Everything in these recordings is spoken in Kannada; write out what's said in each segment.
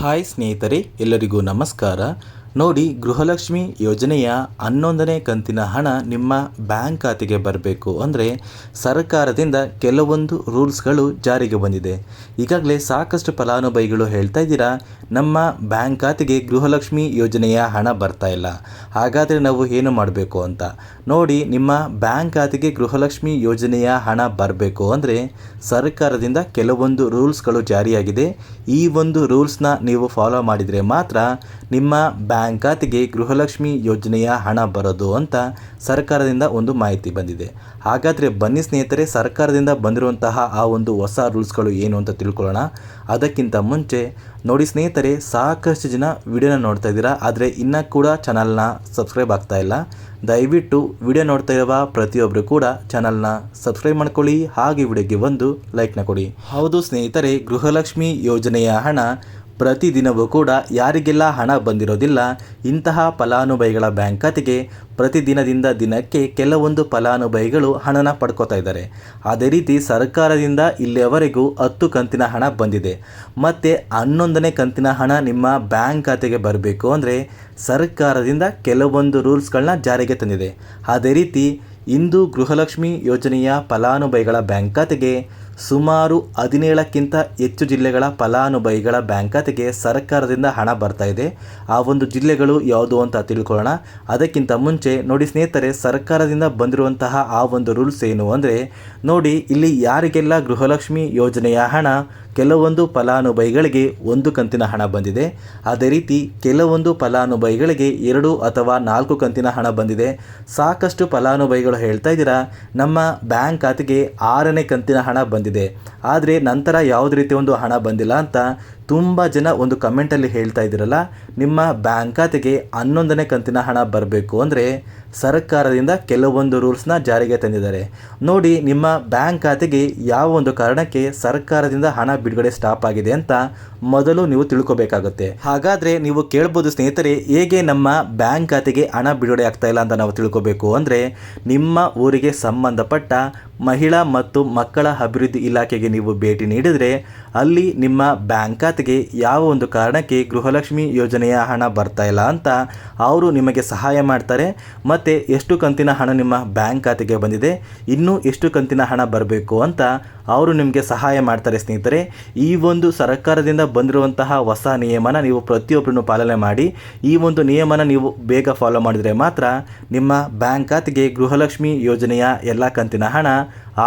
ಹಾಯ್ ಸ್ನೇಹಿತರೆ, ಎಲ್ಲರಿಗೂ ನಮಸ್ಕಾರ. ನೋಡಿ, ಗೃಹಲಕ್ಷ್ಮಿ ಯೋಜನೆಯ ಹನ್ನೊಂದನೇ ಕಂತಿನ ಹಣ ನಿಮ್ಮ ಬ್ಯಾಂಕ್ ಖಾತೆಗೆ ಬರಬೇಕು ಅಂದರೆ ಸರ್ಕಾರದಿಂದ ಕೆಲವೊಂದು ರೂಲ್ಸ್ಗಳು ಜಾರಿಗೆ ಬಂದಿದೆ. ಈಗಾಗಲೇ ಸಾಕಷ್ಟು ಫಲಾನುಭವಿಗಳು ಹೇಳ್ತಾ ಇದ್ದೀರಾ, ನಮ್ಮ ಬ್ಯಾಂಕ್ ಖಾತೆಗೆ ಗೃಹಲಕ್ಷ್ಮಿ ಯೋಜನೆಯ ಹಣ ಬರ್ತಾ ಇಲ್ಲ. ಹಾಗಾದರೆ ನಾವು ಏನು ಮಾಡಬೇಕು ಅಂತ? ನೋಡಿ, ನಿಮ್ಮ ಬ್ಯಾಂಕ್ ಖಾತೆಗೆ ಗೃಹಲಕ್ಷ್ಮಿ ಯೋಜನೆಯ ಹಣ ಬರಬೇಕು ಅಂದರೆ ಸರ್ಕಾರದಿಂದ ಕೆಲವೊಂದು ರೂಲ್ಸ್ಗಳು ಜಾರಿಯಾಗಿದೆ. ಈ ಒಂದು ರೂಲ್ಸ್ನ ನೀವು ಫಾಲೋ ಮಾಡಿದರೆ ಮಾತ್ರ ನಿಮ್ಮ ಬ್ಯಾಂಕ್ ಖಾತೆಗೆ ಗೃಹಲಕ್ಷ್ಮಿ ಯೋಜನೆಯ ಹಣ ಬರೋದು ಅಂತ ಸರ್ಕಾರದಿಂದ ಒಂದು ಮಾಹಿತಿ ಬಂದಿದೆ. ಹಾಗಾದರೆ ಬನ್ನಿ ಸ್ನೇಹಿತರೆ, ಸರ್ಕಾರದಿಂದ ಬಂದಿರುವಂತಹ ಆ ಒಂದು ಹೊಸ ರೂಲ್ಸ್ಗಳು ಏನು ಅಂತ ತಿಳ್ಕೊಳ್ಳೋಣ. ಅದಕ್ಕಿಂತ ಮುಂಚೆ ನೋಡಿ ಸ್ನೇಹಿತರೆ, ಸಾಕಷ್ಟು ಜನ ವಿಡಿಯೋನ ನೋಡ್ತಾ ಇದ್ದೀರಾ, ಆದರೆ ಇನ್ನೂ ಕೂಡ ಚಾನಲ್ನ ಸಬ್ಸ್ಕ್ರೈಬ್ ಆಗ್ತಾ ಇಲ್ಲ. ದಯವಿಟ್ಟು ವಿಡಿಯೋ ನೋಡ್ತಾ ಇರುವ ಪ್ರತಿಯೊಬ್ಬರು ಕೂಡ ಚಾನಲ್ನ ಸಬ್ಸ್ಕ್ರೈಬ್ ಮಾಡ್ಕೊಳ್ಳಿ, ಹಾಗೆ ವಿಡಿಯೋಗೆ ಒಂದು ಲೈಕ್ನ ಕೊಡಿ. ಹೌದು ಸ್ನೇಹಿತರೆ, ಗೃಹಲಕ್ಷ್ಮಿ ಯೋಜನೆಯ ಹಣ ಪ್ರತಿದಿನವೂ ಕೂಡ ಯಾರಿಗೆಲ್ಲ ಹಣ ಬಂದಿರೋದಿಲ್ಲ, ಇಂತಹ ಫಲಾನುಭವಿಗಳ ಬ್ಯಾಂಕ್ ಖಾತೆಗೆ ಪ್ರತಿದಿನದಿಂದ ದಿನಕ್ಕೆ ಕೆಲವೊಂದು ಫಲಾನುಭವಿಗಳು ಹಣನ ಪಡ್ಕೋತಾ ಇದ್ದಾರೆ. ಅದೇ ರೀತಿ ಸರ್ಕಾರದಿಂದ ಇಲ್ಲಿಯವರೆಗೂ ಹತ್ತು ಕಂತಿನ ಹಣ ಬಂದಿದೆ. ಮತ್ತು ಹನ್ನೊಂದನೇ ಕಂತಿನ ಹಣ ನಿಮ್ಮ ಬ್ಯಾಂಕ್ ಖಾತೆಗೆ ಬರಬೇಕು ಅಂದರೆ ಸರ್ಕಾರದಿಂದ ಕೆಲವೊಂದು ರೂಲ್ಸ್ಗಳನ್ನ ಜಾರಿಗೆ ತಂದಿದೆ. ಅದೇ ರೀತಿ ಇಂದು ಗೃಹಲಕ್ಷ್ಮಿ ಯೋಜನೆಯ ಫಲಾನುಭವಿಗಳ ಬ್ಯಾಂಕ್ ಖಾತೆಗೆ ಸುಮಾರು ಹದಿನೇಳಕ್ಕಿಂತ ಹೆಚ್ಚು ಜಿಲ್ಲೆಗಳ ಫಲಾನುಭವಿಗಳ ಬ್ಯಾಂಕ್ ಖಾತೆಗೆ ಸರ್ಕಾರದಿಂದ ಹಣ ಬರ್ತಾ ಇದೆ. ಆ ಒಂದು ಜಿಲ್ಲೆಗಳು ಯಾವುದು ಅಂತ ತಿಳ್ಕೊಳ್ಳೋಣ. ಅದಕ್ಕಿಂತ ಮುಂಚೆ ನೋಡಿ ಸ್ನೇಹಿತರೆ, ಸರ್ಕಾರದಿಂದ ಬಂದಿರುವಂತಹ ಆ ಒಂದು ರೂಲ್ಸ್ ಏನು ಅಂದರೆ, ನೋಡಿ ಇಲ್ಲಿ ಯಾರಿಗೆಲ್ಲ ಗೃಹಲಕ್ಷ್ಮಿ ಯೋಜನೆಯ ಹಣ ಕೆಲವೊಂದು ಫಲಾನುಭವಿಗಳಿಗೆ ಒಂದು ಕಂತಿನ ಹಣ ಬಂದಿದೆ. ಅದೇ ರೀತಿ ಕೆಲವೊಂದು ಫಲಾನುಭವಿಗಳಿಗೆ ಎರಡು ಅಥವಾ ನಾಲ್ಕು ಕಂತಿನ ಹಣ ಬಂದಿದೆ. ಸಾಕಷ್ಟು ಫಲಾನುಭವಿಗಳು ಹೇಳ್ತಾ ಇದ್ದೀರಾ, ನಮ್ಮ ಬ್ಯಾಂಕ್ ಖಾತೆಗೆ ಆರನೇ ಕಂತಿನ ಹಣ ಬಂದಿದೆ. ಆದರೆ ನಂತರ ಯಾವುದೇ ರೀತಿ ಒಂದು ಹಣ ಬಂದಿಲ್ಲ ಅಂತ ತುಂಬ ಜನ ಒಂದು ಕಮೆಂಟಲ್ಲಿ ಹೇಳ್ತಾ ಇದ್ದೀರಲ್ಲ, ನಿಮ್ಮ ಬ್ಯಾಂಕ್ ಖಾತೆಗೆ ಹನ್ನೊಂದನೇ ಕಂತಿನ ಹಣ ಬರಬೇಕು ಅಂದರೆ ಸರ್ಕಾರದಿಂದ ಕೆಲವೊಂದು ರೂಲ್ಸ್ನ ಜಾರಿಗೆ ತಂದಿದ್ದಾರೆ. ನೋಡಿ, ನಿಮ್ಮ ಬ್ಯಾಂಕ್ ಖಾತೆಗೆ ಯಾವ ಒಂದು ಕಾರಣಕ್ಕೆ ಸರ್ಕಾರದಿಂದ ಹಣ ಬಿಡುಗಡೆ ಸ್ಟಾಪ್ ಆಗಿದೆ ಅಂತ ಮೊದಲು ನೀವು ತಿಳ್ಕೊಬೇಕಾಗುತ್ತೆ. ಹಾಗಾದರೆ ನೀವು ಕೇಳ್ಬೋದು ಸ್ನೇಹಿತರೆ, ಹೇಗೆ ನಮ್ಮ ಬ್ಯಾಂಕ್ ಖಾತೆಗೆ ಹಣ ಬಿಡುಗಡೆ ಆಗ್ತಾ ಇಲ್ಲ ಅಂತ ನಾವು ತಿಳ್ಕೊಬೇಕು ಅಂದರೆ ನಿಮ್ಮ ಊರಿಗೆ ಸಂಬಂಧಪಟ್ಟ ಮಹಿಳಾ ಮತ್ತು ಮಕ್ಕಳ ಅಭಿವೃದ್ಧಿ ಇಲಾಖೆಗೆ ನೀವು ಭೇಟಿ ನೀಡಿದರೆ ಅಲ್ಲಿ ನಿಮ್ಮ ಬ್ಯಾಂಕ್ ಖಾತೆಗೆ ಯಾವ ಒಂದು ಕಾರಣಕ್ಕೆ ಗೃಹಲಕ್ಷ್ಮಿ ಯೋಜನೆಯ ಹಣ ಬರ್ತಾ ಇಲ್ಲ ಅಂತ ಅವರು ನಿಮಗೆ ಸಹಾಯ ಮಾಡ್ತಾರೆ. ಮತ್ತು ಎಷ್ಟು ಕಂತಿನ ಹಣ ನಿಮ್ಮ ಬ್ಯಾಂಕ್ ಖಾತೆಗೆ ಬಂದಿದೆ, ಇನ್ನೂ ಎಷ್ಟು ಕಂತಿನ ಹಣ ಬರಬೇಕು ಅಂತ ಅವರು ನಿಮಗೆ ಸಹಾಯ ಮಾಡ್ತಾರೆ ಸ್ನೇಹಿತರೆ. ಈ ಒಂದು ಸರ್ಕಾರದಿಂದ ಬಂದಿರುವಂತಹ ಹೊಸ ನಿಯಮನ ನೀವು ಪ್ರತಿಯೊಬ್ಬರನ್ನು ಪಾಲನೆ ಮಾಡಿ, ಈ ಒಂದು ನಿಯಮನ ನೀವು ಬೇಗ ಫಾಲೋ ಮಾಡಿದರೆ ಮಾತ್ರ ನಿಮ್ಮ ಬ್ಯಾಂಕ್ ಖಾತೆಗೆ ಗೃಹಲಕ್ಷ್ಮಿ ಯೋಜನೆಯ ಎಲ್ಲ ಕಂತಿನ ಹಣ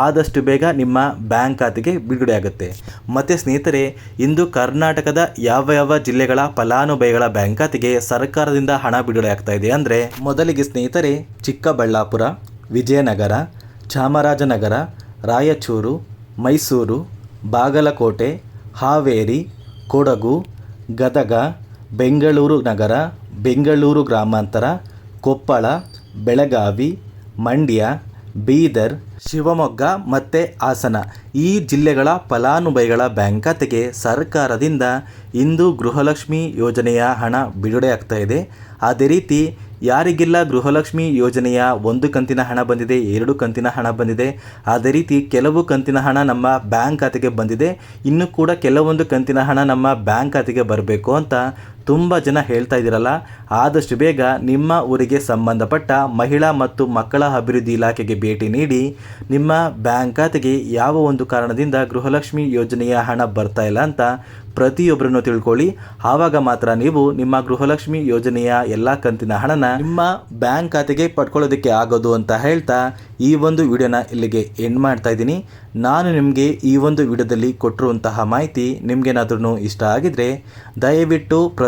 ಆದಷ್ಟು ಬೇಗ ನಿಮ್ಮ ಬ್ಯಾಂಕ್ ಖಾತೆಗೆ ಬಿಡುಗಡೆ ಆಗುತ್ತೆ. ಮತ್ತು ಸ್ನೇಹಿತರೆ, ಇಂದು ಕರ್ನಾಟಕದ ಯಾವ ಯಾವ ಜಿಲ್ಲೆಗಳ ಫಲಾನುಭವಿಗಳ ಬ್ಯಾಂಕ್ ಖಾತೆಗೆ ಸರ್ಕಾರದಿಂದ ಹಣ ಬಿಡುಗಡೆ ಆಗ್ತಾ ಇದೆ ಅಂದರೆ, ಮೊದಲಿಗೆ ಸ್ನೇಹಿತರೆ ಚಿಕ್ಕಬಳ್ಳಾಪುರ, ವಿಜಯನಗರ, ಚಾಮರಾಜನಗರ, ರಾಯಚೂರು ಮೈಸೂರು, ಬಾಗಲಕೋಟೆ, ಹಾವೇರಿ, ಕೊಡಗು, ಗದಗ, ಬೆಂಗಳೂರು ನಗರ, ಬೆಂಗಳೂರು ಗ್ರಾಮಾಂತರ, ಕೊಪ್ಪಳ, ಬೆಳಗಾವಿ, ಮಂಡ್ಯ, ಬೀದರ್, ಶಿವಮೊಗ್ಗ ಮತ್ತು ಹಾಸನ. ಈ ಜಿಲ್ಲೆಗಳ ಫಲಾನುಭವಿಗಳ ಬ್ಯಾಂಕ್ ಖಾತೆಗೆ ಸರ್ಕಾರದಿಂದ ಇಂದು ಗೃಹಲಕ್ಷ್ಮಿ ಯೋಜನೆಯ ಹಣ ಬಿಡುಗಡೆ ಆಗ್ತಾ ಇದೆ. ಅದೇ ರೀತಿ ಯಾರಿಗೆಲ್ಲ ಗೃಹಲಕ್ಷ್ಮಿ ಯೋಜನೆಯ ಒಂದು ಕಂತಿನ ಹಣ ಬಂದಿದೆ, ಎರಡು ಕಂತಿನ ಹಣ ಬಂದಿದೆ. ಅದೇ ರೀತಿ ಕೆಲವು ಕಂತಿನ ಹಣ ನಮ್ಮ ಬ್ಯಾಂಕ್ ಖಾತೆಗೆ ಬಂದಿದೆ. ಇನ್ನು ಕೂಡ ಕೆಲವೊಂದು ಕಂತಿನ ಹಣ ನಮ್ಮ ಬ್ಯಾಂಕ್ ಖಾತೆಗೆ ಬರಬೇಕು ಅಂತ ತುಂಬ ಜನ ಹೇಳ್ತಾ ಇದ್ದೀರಲ್ಲ, ಆದಷ್ಟು ಬೇಗ ನಿಮ್ಮ ಊರಿಗೆ ಸಂಬಂಧಪಟ್ಟ ಮಹಿಳಾ ಮತ್ತು ಮಕ್ಕಳ ಅಭಿವೃದ್ಧಿ ಇಲಾಖೆಗೆ ಭೇಟಿ ನೀಡಿ, ನಿಮ್ಮ ಬ್ಯಾಂಕ್ ಖಾತೆಗೆ ಯಾವ ಒಂದು ಕಾರಣದಿಂದ ಗೃಹಲಕ್ಷ್ಮಿ ಯೋಜನೆಯ ಹಣ ಬರ್ತಾ ಇಲ್ಲ ಅಂತ ಪ್ರತಿಯೊಬ್ಬರನ್ನು ತಿಳ್ಕೊಳ್ಳಿ. ಆವಾಗ ಮಾತ್ರ ನೀವು ನಿಮ್ಮ ಗೃಹಲಕ್ಷ್ಮಿ ಯೋಜನೆಯ ಎಲ್ಲ ಕಂತಿನ ಹಣನ ನಿಮ್ಮ ಬ್ಯಾಂಕ್ ಖಾತೆಗೆ ಪಡ್ಕೊಳ್ಳೋದಕ್ಕೆ ಆಗೋದು ಅಂತ ಹೇಳ್ತಾ ಈ ಒಂದು ವಿಡಿಯೋನ ಇಲ್ಲಿಗೆ ಎಂಡ್ ಮಾಡ್ತಾ ಇದ್ದೀನಿ. ನಾನು ನಿಮಗೆ ಈ ಒಂದು ವಿಡಿಯೋದಲ್ಲಿ ಕೊಟ್ಟಿರುವಂತಹ ಮಾಹಿತಿ ನಿಮಗೇನಾದ್ರೂ ಇಷ್ಟ ಆಗಿದ್ರೆ ದಯವಿಟ್ಟು